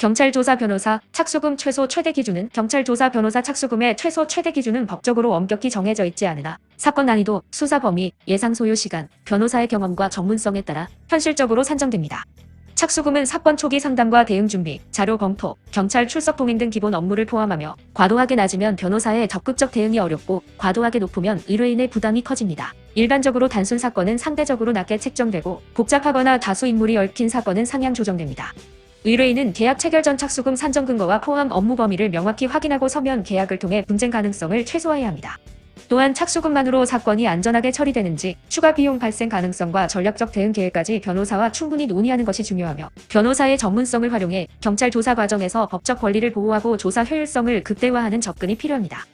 경찰 조사 변호사 착수금 최소 최대 기준은 경찰 조사 변호사 착수금의 최소 최대 기준은 법적으로 엄격히 정해져 있지 않으나 사건 난이도, 수사 범위, 예상 소요 시간, 변호사의 경험과 전문성에 따라 현실적으로 산정됩니다. 착수금은 사건 초기 상담과 대응 준비, 자료 검토, 경찰 출석 동행 등 기본 업무를 포함하며 과도하게 낮으면 변호사의 적극적 대응이 어렵고 과도하게 높으면 의뢰인의 부담이 커집니다. 일반적으로 단순 사건은 상대적으로 낮게 책정되고 복잡하거나 다수 인물이 얽힌 사건은 상향 조정됩니다. 의뢰인은 계약 체결 전 착수금 산정 근거와 포함 업무 범위를 명확히 확인하고 서면 계약을 통해 분쟁 가능성을 최소화해야 합니다. 또한 착수금만으로 사건이 안전하게 처리되는지 추가 비용 발생 가능성과 전략적 대응 계획까지 변호사와 충분히 논의하는 것이 중요하며 변호사의 전문성을 활용해 경찰 조사 과정에서 법적 권리를 보호하고 조사 효율성을 극대화하는 접근이 필요합니다.